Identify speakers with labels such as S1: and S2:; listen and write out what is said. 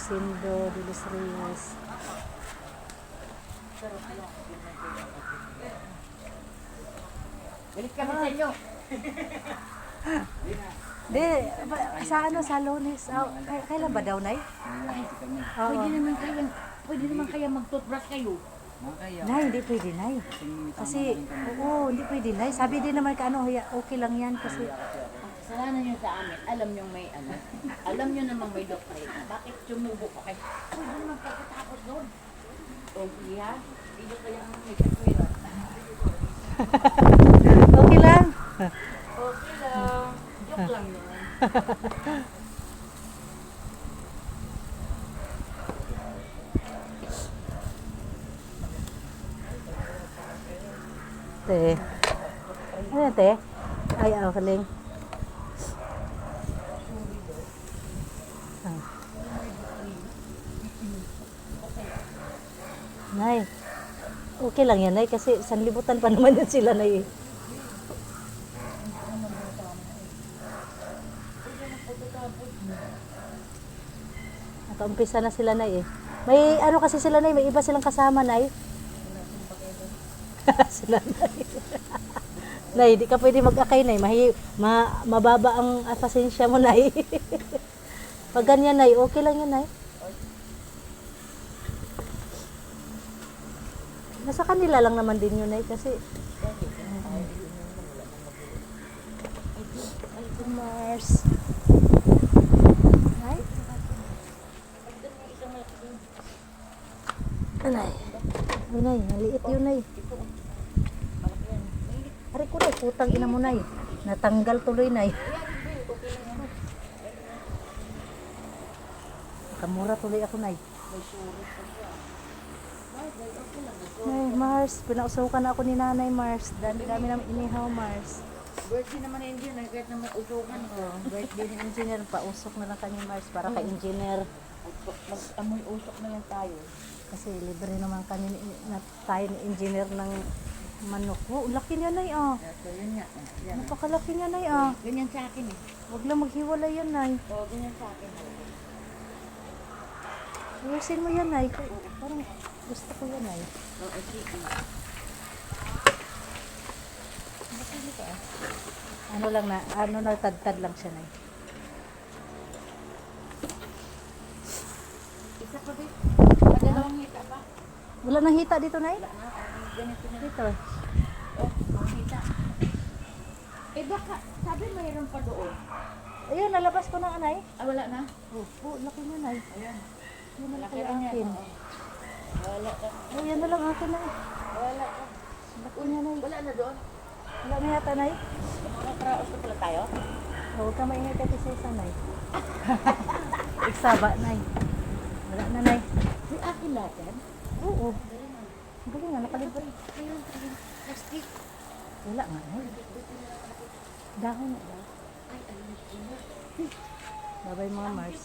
S1: Rosindo de los Reyes. Balik kami sa inyo.
S2: De, sa ano, sa Lones. Oh, kailan ba daw, Nay? Ay, Oo.
S1: pwede naman kaya, pwede naman kaya mag-toothbrush kayo.
S2: Nay, hindi pwede, Nay. Kasi, oo, hindi pwede, Nay. Sabi din naman ka, ano, okay lang yan kasi
S1: Kasalanan nyo sa amin, alam nyo may ano, alam nyo namang may doctorate. Bakit sumubo pa kayo? Pwede naman pagkatapos doon. O, sige ha? Hindi kaya may kaswira.
S2: okay lang.
S1: Okay lang. Joke lang yun.
S2: Te. Ano te? Ay, oh, kaling. Nay, okay lang yan, Nay, kasi sanlibutan pa naman yan sila, Nay. Nakaumpisa na sila, Nay, eh. May ano kasi sila, Nay, may iba silang kasama, Nay. sila, Nay. Nay, di ka pwede mag-akay, Nay. Mahi, ma, mababa ang ah, pasensya mo, Nay. Pag ganyan, Nay, okay lang yan, Nay. Nasa kanila lang naman din yun, Nay, kasi... Ay, Mars. Nay? Anay. Ay, Nay, maliit yun, Nay. Ari ko, Nay, putang ina mo, Nay. Natanggal tuloy, Nay. Kamura tuloy ako, Nay. Ay, Mars, pinausukan ako ni Nanay Mars. Dami-dami namin inihaw, Mars.
S1: Birthday naman na hindi, nagkait naman utukan.
S2: Oh, birthday ni engineer, pausok na lang kami, Mars, para kay engineer.
S1: Mag-amoy usok na yan tayo.
S2: Kasi libre naman kami ni, na, tayo ni engineer ng manok. Oh, laki niya, Nay, ah.
S1: So, yun nga. Yan.
S2: Napakalaki niya, Nay, ah.
S1: Ganyan sa akin eh.
S2: Huwag lang maghiwalay yan, Nay.
S1: Oo, ganyan sa akin.
S2: Ayusin mo yan, Nay. Parang gusto ko yan, Nay.
S1: Oo, sige.
S2: Ano lang na, ano na, tad-tad lang siya, Nay.
S1: Isa pa ba? Madalawang hita pa.
S2: Wala nang hita dito, Nay?
S1: Wala na. Ganito na.
S2: Dito.
S1: Oh, hita. Eh baka, sabi mayroon pa doon.
S2: Ayun, nalabas ko na, Nay.
S1: Ah, wala na?
S2: Oh, oh laki niya, Nay.
S1: Ayan.
S2: Yan na kaya akin.
S1: Wala na.
S2: Oh, yan na lang akin, Nay.
S1: Wala na.
S2: Laki niya, Nay.
S1: Wala na doon.
S2: Wala na yata, Nay.
S1: Nakaraos na pala tayo?
S2: Huwag ka maingay kasi sa isa, Nay. Iksaba, Nay. Wala na, Nay.
S1: May akin lahat yan?
S2: Oo. Galing nga, nakalibre.
S1: Plastic.
S2: Wala nga, Nay. Dahon na daw.
S1: Ay, ayun.
S2: Babay mga Mars.